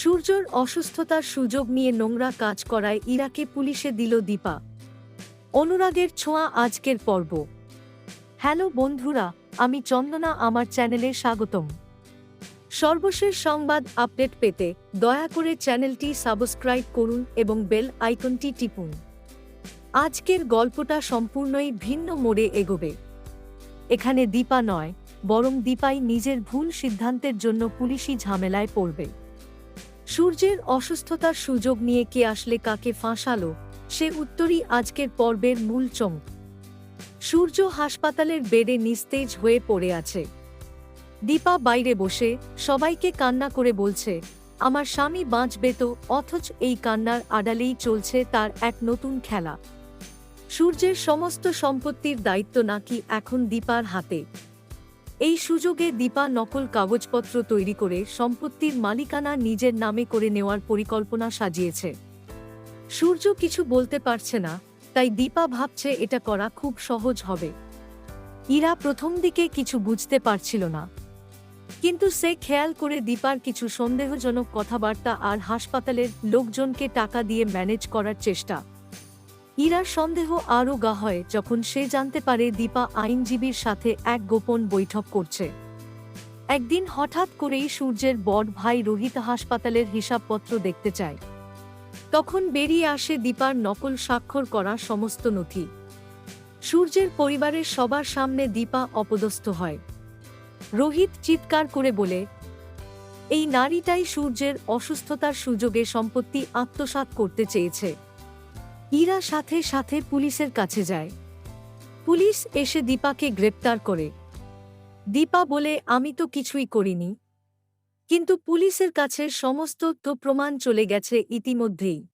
সূর্যর অসুস্থতার সুযোগ নিয়ে নোংরা কাজ করায় ইরাকে পুলিশে দিল দীপা। অনুরাগের ছোঁয়া আজকের পর্ব। হ্যালো বন্ধুরা, আমি চন্দনা, আমার চ্যানেলে স্বাগতম। সর্বশেষ সংবাদ আপডেট পেতে দয়া করে চ্যানেলটি সাবস্ক্রাইব করুন এবং বেল আইকনটি টিপুন। আজকের গল্পটা সম্পূর্ণই ভিন্ন মোড়ে এগোবে। এখানে দীপা নয়, বরং দীপাই নিজের ভুল সিদ্ধান্তের জন্য পুলিশি ঝামেলায় পড়বে। সূর্যের অসুস্থতার সুযোগ নিয়ে কে আসলে কাকে ফাঁসালো, সে উত্তরই আজকের পর্বের মূল চমক। সূর্য হাসপাতালের বেডে নিস্তেজ হয়ে পড়ে আছে। দীপা বাইরে বসে সবাইকে কান্না করে বলছে, আমার স্বামী বাঁচবে তো, অথচ এই কান্নার আড়ালেই চলছে তার এক নতুন খেলা। সূর্যের সমস্ত সম্পত্তির দায়িত্ব নাকি এখন দীপার হাতে। এই সুযোগে দীপা নকল কাগজপত্র তৈরি করে সম্পত্তির মালিকানা নিজের নামে করে নেওয়ার পরিকল্পনা সাজিয়েছে। সূর্য কিছু বলতে পারছে না, তাই দীপা ভাবছে এটা করা খুব সহজ হবে। ইরা প্রথম দিকে কিছু বুঝতে পারছিল না। কিন্তু সে খেয়াল করে দীপার কিছু সন্দেহজনক কথাবার্তা আর হাসপাতালের লোকজনকে টাকা দিয়ে ম্যানেজ করার চেষ্টা। ইরার সন্দেহ আরও গা হয় যখন সে জানতে পারে দীপা আইনজীবীর সাথে এক গোপন বৈঠক করছে। একদিন হঠাৎ করেই সূর্যের বড় ভাই রোহিত হাসপাতালের হিসাবপত্র দেখতে চায়। তখন বেরিয়ে আসে দীপার নকল স্বাক্ষর করা সমস্ত নথি। সূর্যের পরিবারের সবার সামনে দীপা অপদস্থ হয়। রোহিত চিৎকার করে বলে, এই নারীটাই সূর্যের অসুস্থতার সুযোগে সম্পত্তি আত্মসাৎ করতে চেয়েছে। ইরা সাথে সাথে পুলিশের কাছে যায়। পুলিশ এসে দীপাকে গ্রেপ্তার করে। দীপা বলে, আমি তো কিছুই করিনি। কিন্তু পুলিশের কাছে সমস্ত তো প্রমাণ চলে গেছে ইতিমধ্যেই।